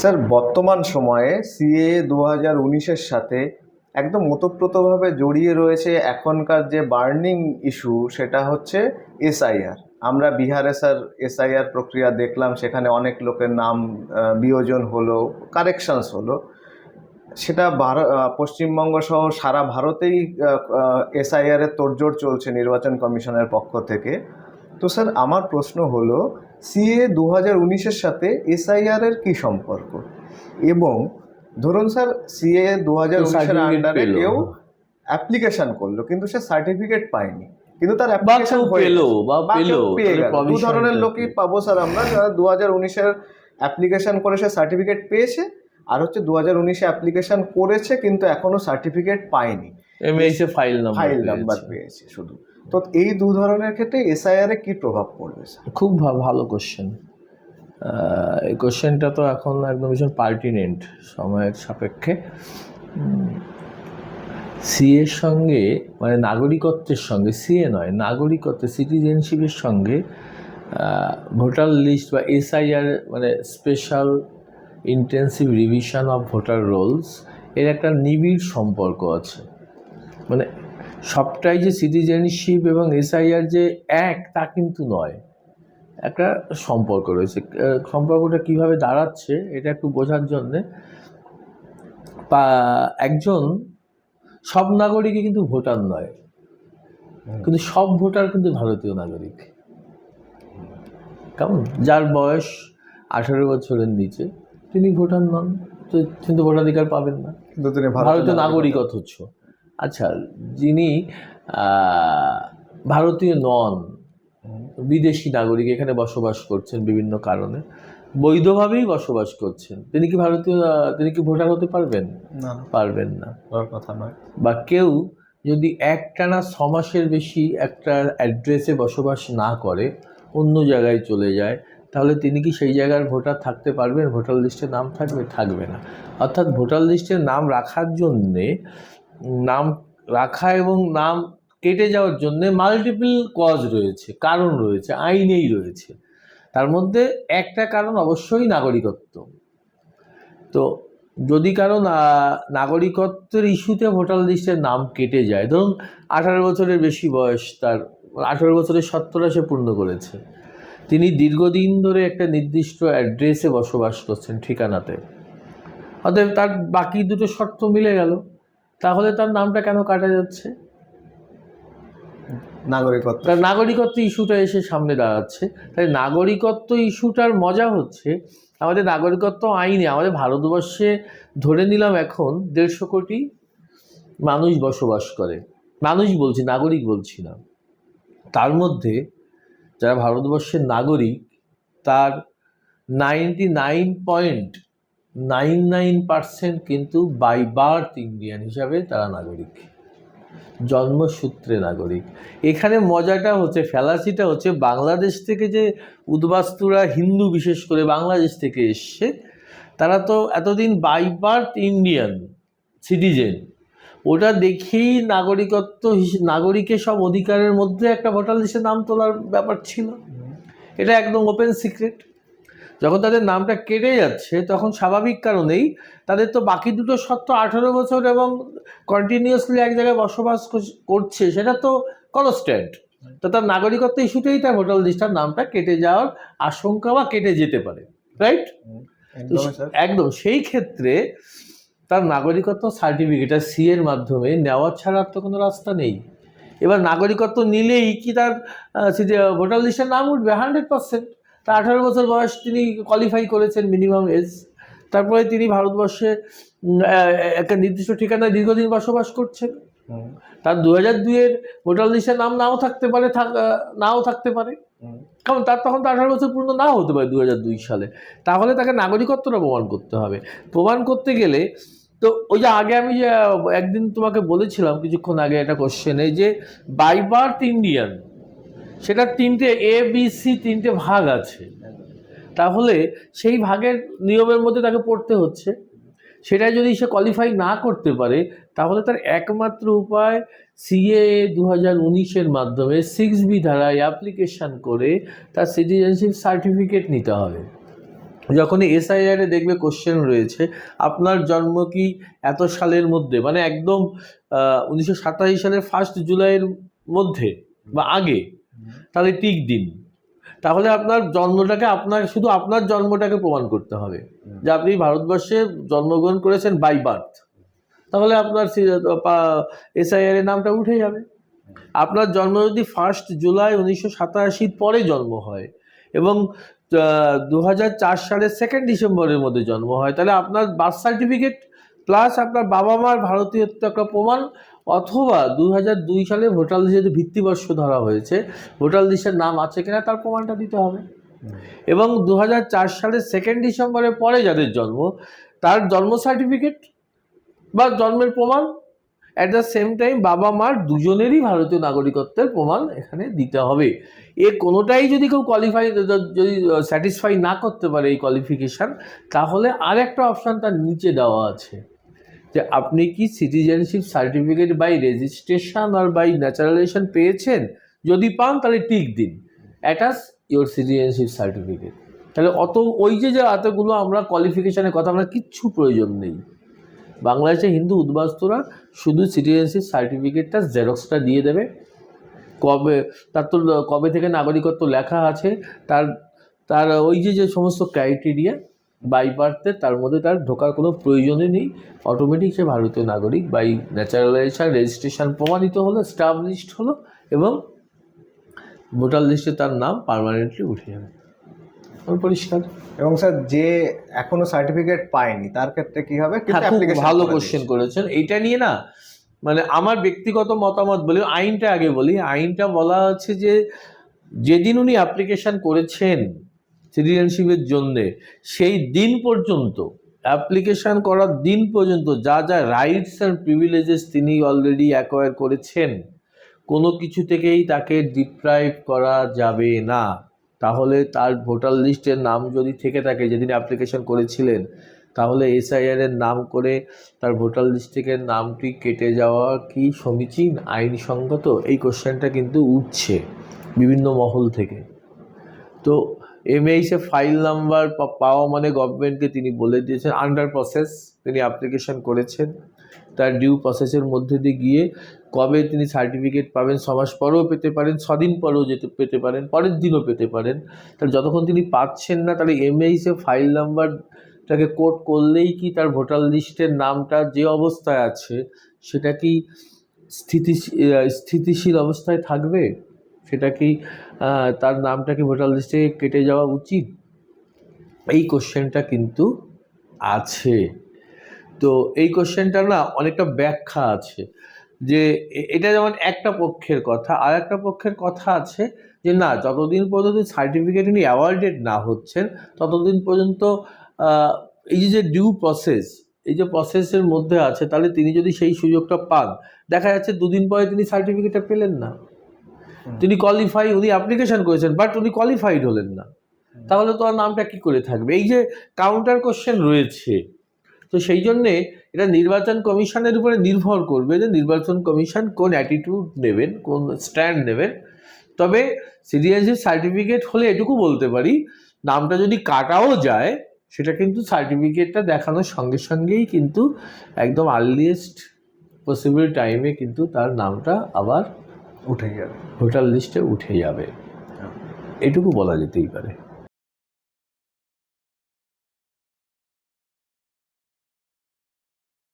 Sir, বর্তমান সময়ে CA দু হাজার উনিশের সাথে একদম ওতপ্রোতভাবে জড়িয়ে রয়েছে এখনকার যে বার্নিং ইস্যু, সেটা হচ্ছে এসআইআর। আমরা বিহারে স্যার এসআইআর প্রক্রিয়া দেখলাম, সেখানে অনেক লোকের নাম বিয়োজন হলো, কারেকশানস হলো। সেটা পশ্চিমবঙ্গ সহ সারা ভারতেই এসআইআরের তোড়জোড় চলছে নির্বাচন কমিশনের পক্ষ থেকে। তো স্যার, আমার প্রশ্ন হলো সিএ দু হাজার উনিশের সাথে এসআইআর এর কি সম্পর্ক? এবং ধরুন স্যার সিএ দু হাজার উনিশের আন্ডারে কেউ অ্যাপ্লিকেশন করল কিন্তু সে সার্টিফিকেট পায়নি। কিন্তু তার অ্যাপ্লিকেশন পেল বা পেল দু ধরনের লোকই। পাবো স্যার আমরা যারা দু হাজার উনিশের অ্যাপ্লিকেশন করে সে সার্টিফিকেট পেয়েছে আর হচ্ছে দু হাজার উনিশে অ্যাপ্লিকেশন করেছে কিন্তু এখনও সার্টিফিকেট পায়নি। এমএইচে ফাইল নাম্বার ফাইল নাম্বার পেয়েছে শুধু। তো এই দু ধরনের ক্ষেত্রে এসআইআর কি প্রভাব পড়বে খুব ভালো কোশ্চেন এই কোশ্চেনটা তো এখন একদম ভীষণ পার্টিনেন্ট সময়ের সাপেক্ষে। সিএর সঙ্গে মানে নাগরিকত্বের সঙ্গে সিএ নয়, নাগরিকত্ব সিটিজেনশিপের সঙ্গে ভোটার লিস্ট বা এসআইআর মানে special intensive revision of voter rolls এর একটা নিবিড় সম্পর্ক আছে। মানে সবটাই যে সিটিজেনশিপ এবং এসআইআর যে এক তা কিন্তু নয়। একটা সম্পর্ক রয়েছে। সম্পর্কটা কীভাবে দাঁড়াচ্ছে এটা একটু বোঝার জন্যে একজন সব নাগরিকই কিন্তু ভোটার নয়। কিন্তু সব ভোটার কিন্তু ভারতীয় নাগরিক। কেমন? যার বয়স আঠারো বছরের নিচে তিনি ভোটার নন। তো কিন্তু ভোটাধিকার পাবেন না। কিন্তু তিনি ভারতীয় নাগরিক অথচ। আচ্ছা যিনি ভারতীয় নন বিদেশি নাগরিক এখানে বসবাস করছেন বিভিন্ন কারণে বৈধভাবেই বসবাস করছেন তিনি কি ভারতীয় তিনি কি ভোটার হতে পারবেন? না। পারবেন না। কথা নয়। বা কেউ যদি একটানা ছ মাসের বেশি একটা অ্যাড্রেসে বসবাস না করে অন্য জায়গায় চলে যায় তাহলে তিনি কি সেই জায়গার ভোটার থাকতে পারবেন? ভোটার লিস্টে নাম থাকবে? থাকবে না। অর্থাৎ ভোটার লিস্টে নাম রাখার জন্যে নাম রাখা এবং নাম কেটে যাওয়ার জন্যে মাল্টিপল কজ রয়েছে, কারণ রয়েছে, আইনেই রয়েছে। তার মধ্যে একটা কারণ অবশ্যই নাগরিকত্ব। তো যদি কারও নাগরিকত্বের ইস্যুতে ভোটার লিস্টের নাম কেটে যায়, ধরুন আঠারো বছরের বেশি বয়স তার, আঠারো বছরের সত্তরা সে পূর্ণ করেছে। তিনি দীর্ঘদিন ধরে একটা নির্দিষ্ট অ্যাড্রেসে বসবাস করছেন ঠিকানাতে। অতএব তার বাকি দুটো শর্ত মিলে গেল। তাহলে তার নামটা কেন কাটা যাচ্ছে? নাগরিকত্ব তার নাগরিকত্ব ইস্যুটা এসে সামনে দাঁড়াচ্ছে। তাই নাগরিকত্ব ইস্যুটার মজা হচ্ছে আমাদের নাগরিকত্ব আইনে আমাদের ভারতবর্ষে ধরে নিলাম এখন দেড়শো কোটি মানুষ বসবাস করে। মানুষ বলছি নাগরিক বলছি না। তার মধ্যে যারা ভারতবর্ষের নাগরিক তার ninety nine point nine nine percent কিন্তু বাই বার্থ ইন্ডিয়ান হিসাবে তারা নাগরিক। জন্মসূত্রে নাগরিক। এখানে মজাটা হচ্ছে ফ্যালাসিটা হচ্ছে বাংলাদেশ থেকে যে উদ্বাস্তুরা হিন্দু বিশেষ করে বাংলাদেশ থেকে এসছে তারা তো এতদিন বাই বার্থ ইন্ডিয়ান সিটিজেন ওটা দেখেই নাগরিকত্ব হিস- নাগরিকের সব অধিকারের মধ্যে একটা ভোটার লিস্টে নাম তোলার ব্যাপার ছিল। এটা একদম ওপেন সিক্রেট যখন তাদের নামটা কেটে যাচ্ছে তখন স্বাভাবিক কারণেই তাদের তো বাকি দুটো শর্ত আঠেরো বছর এবং কন্টিনিউয়াসলি এক জায়গায় বসবাস কর- করছে সেটা তো কনস্ট্যান্ট তো তার নাগরিকত্ব ইস্যুতেই তার ভোটার লিস্টার নামটা কেটে যাওয়ার আশঙ্কা বা কেটে যেতে পারে রাইট একদম সেই ক্ষেত্রে তার নাগরিকত্ব সার্টিফিকেট সি এর মাধ্যমে নেওয়া ছাড়া আর তো কোনো রাস্তা নেই। এবার নাগরিকত্ব নিলেই কি তার ভোটার লিস্টের নাম উঠবে? হান্ড্রেড পার্সেন্ট তার আঠারো বছর বয়স তিনি কোয়ালিফাই করেছেন মিনিমাম এজ তারপরে তিনি ভারতবর্ষে একটা নির্দিষ্ট ঠিকানায় দীর্ঘদিন বসবাস করছেন। তার দু হাজার দুইয়ের ভোটার লিস্টের নাম নাও থাকতে পারে নাও থাকতে পারে। কারণ তার তখন তো আঠারো বছর পূর্ণ নাও হতে পারে দু হাজার দুই সালে। তাহলে তাকে নাগরিকত্বটা প্রমাণ করতে হবে। প্রমাণ করতে গেলে তো ওই যে আগে আমি যে একদিন তোমাকে বলেছিলাম কিছুক্ষণ আগে একটা কোশ্চেনে যে বাই বার্থ ইন্ডিয়ান সেটার তিনটে এ বি সি তিনটে ভাগ আছে। তাহলে সেই ভাগের নিয়মের মধ্যে তাকে পড়তে হচ্ছে। সেটা যদি সে কোয়ালিফাই না করতে পারে, তাহলে তার একমাত্র উপায় সিএ দু হাজার উনিশের মাধ্যমে সিক্স বি ধারায় অ্যাপ্লিকেশান করে তার সিটিজেনশিপ সার্টিফিকেট নিতে হবে। যখন এসআইআর দেখবে কোশ্চেন রয়েছে, আপনার জন্ম কি এত সালের মধ্যে? মানে একদম উনিশশো সাতাশি সালের ফার্স্ট জুলাইয়ের মধ্যে বা আগে? তাহলে টিক দিন। তাহলে আপনার জন্মটাকে আপনার শুধু আপনার জন্মটাকে প্রমাণ করতে হবে। যে আপনি ভারতবর্ষে জন্মগ্রহণ করেছেন বাই বার্থ তাহলে আপনার এসআইআর এর নামটা উঠে যাবে। আপনার জন্ম যদি ফার্স্ট জুলাই উনিশশো সাতাশির পরে জন্ম হয় এবং দু চার সালের সেকেন্ড ডিসেম্বরের মধ্যে জন্ম হয় তাহলে আপনার বার্থ সার্টিফিকেট প্লাস আপনার বাবা মার ভারতীয়ত্ব একটা প্রমাণ অথবা দু দুই সালে ভোটার লিস্টে ভিত্তিবর্ষ ধরা হয়েছে, ভোটার লিস্টের নাম আছে কিনা তার প্রমাণটা দিতে হবে। এবং দু সালের সেকেন্ড ডিসেম্বরের পরে যাদের জন্ম, তার জন্ম সার্টিফিকেট বা জন্মের প্রমাণ অ্যাট দ্য সেম টাইম বাবা মার দুজনেরই ভারতীয় নাগরিকত্বের প্রমাণ এখানে দিতে হবে। এ কোনোটাই যদি কেউ কোয়ালিফাই যদি স্যাটিসফাই না করতে পারে এই কোয়ালিফিকেশান তাহলে আর একটা অপশান তার নিচে দেওয়া আছে। যে আপনি কি সিটিজেনশিপ সার্টিফিকেট বাই রেজিস্ট্রেশন আর বাই ন্যাচারালাইজেশন পেয়েছেন? যদি পান, তাহলে টিক দিন। অ্যাটাচ ইওর সিটিজেনশিপ সার্টিফিকেট তাহলে অত, ওই যে যে এতগুলো আমরা কোয়ালিফিকেশানের কথা, আমরা কিচ্ছু প্রয়োজন নেই। বাংলাদেশে হিন্দু উদ্বাস্তুরা শুধু সিটিজেনশিপ সার্টিফিকেটটা জেরক্সটা দিয়ে দেবে। কবে, তার তো, কবে থেকে নাগরিকত্ব লেখা আছে, তার তার ওই যে যে সমস্ত ক্রাইটেরিয়া বাই বার্থে তার মধ্যে তার ঢোকার কোনো প্রয়োজনই নেই। অটোমেটিক সে ভারতীয় নাগরিক বাই ন্যাচারালাইজেশন রেজিস্ট্রেশন প্রমাণিত হলো স্টাবলিশড হলো এবং ভোটার লিস্টে তার নাম পার্মানেন্টলি উঠে যাবে। পরিষ্কার। এবং স্যার যে এখনও সার্টিফিকেট পায়নি তার ক্ষেত্রে কি হবে? হ্যাঁ, ভালো কোশ্চেন করেছেন। এইটা নিয়ে না মানে আমার ব্যক্তিগত মতামত বলি আইনটা আগে বলি আইনটা বলা আছে যে যেদিন উনি অ্যাপ্লিকেশন করেছেন সিটিজেনশিপের জন্যে, সেই দিন পর্যন্ত অ্যাপ্লিকেশন করার দিন পর্যন্ত যা যা রাইটস অ্যান্ড প্রিভিলেজেস তিনি অলরেডি অ্যাকোয়ার করেছেন, কোনো কিছু থেকেই তাকে ডিপ্রাইভ করা যাবে না। তাহলে তার ভোটার লিস্টের নাম যদি থেকে থাকে, যেদিন অ্যাপ্লিকেশন করেছিলেন, তাহলে এসআইআর এর নাম করে তার ভোটার লিস্ট থেকে নামটি কেটে যাওয়া কি সমীচীন, আইনসঙ্গত? এই কোশ্চেনটা কিন্তু উঠছে বিভিন্ন মহল থেকে। তো এমএইসে ফাইল নাম্বার পাওয়া মানে গভর্নমেন্টকে তিনি বলে দিয়েছেন। আন্ডার প্রসেস তিনি অ্যাপ্লিকেশন করেছেন। তার ডিউ প্রসেসের মধ্যে দিয়ে গিয়ে কবে তিনি সার্টিফিকেট পাবেন, ছ মাস পরেও পেতে পারেন ছদিন পরেও যেতে, পেতে পারেন, পরের দিনও পেতে পারেন। তাহলে যতক্ষণ তিনি পাচ্ছেন না, তাহলে এমএইসে ফাইল নাম্বারটাকে কোড করলেই কি তার ভোটার লিস্টের নামটা যে অবস্থায় আছে, সেটা কি স্থিতিশীল স্থিতিশীল অবস্থায় থাকবে? সেটা কি তার নামটা কি ভোটার লিস্টে কেটে যাওয়া উচিত? এই কোশ্চেনটা কিন্তু আছে। তো এই কোশ্চেনটার না অনেকটা ব্যাখ্যা আছে। যে এটা যেমন একটা পক্ষের কথা, আর একটা পক্ষের কথা আছে যে না, যতদিন পর্যন্ত সার্টিফিকেট উনি অ্যাওয়ার্ডেড না হচ্ছেন, ততদিন পর্যন্ত এই যে যে ডিউ প্রসেস এই যে প্রসেসের মধ্যে আছে, তাহলে তিনি যদি সেই সুযোগটা পান, দেখা যাচ্ছে দুদিন পরে তিনি সার্টিফিকেটটা পেলেন না। তিনি কোয়ালিফাই উনি অ্যাপ্লিকেশন করেছেন বাট উনি কোয়ালিফাইড হলেন না। তাহলে তো আর নামটা কি করে থাকবে? এই যে কাউন্টার কোশ্চেন রয়েছে তো সেই জন্যে এটা নির্বাচন কমিশনের উপরে নির্ভর করবে যে নির্বাচন কমিশন কোন অ্যাটিটিউড নেবেন কোন স্ট্যান্ড নেবেন। তবে সিটিজেনশিপ সার্টিফিকেট হলে এটুকু বলতে পারি নামটা যদি কাটাও যায় সেটা কিন্তু সার্টিফিকেটটা দেখানোর সঙ্গে সঙ্গেই কিন্তু একদম আর্লিয়েস্ট পসিবল টাইমে কিন্তু তার নামটা আবার উঠে যাবে। ভোটার লিস্টে উঠে যাবে। এটুকু বলা যেতেই পারে।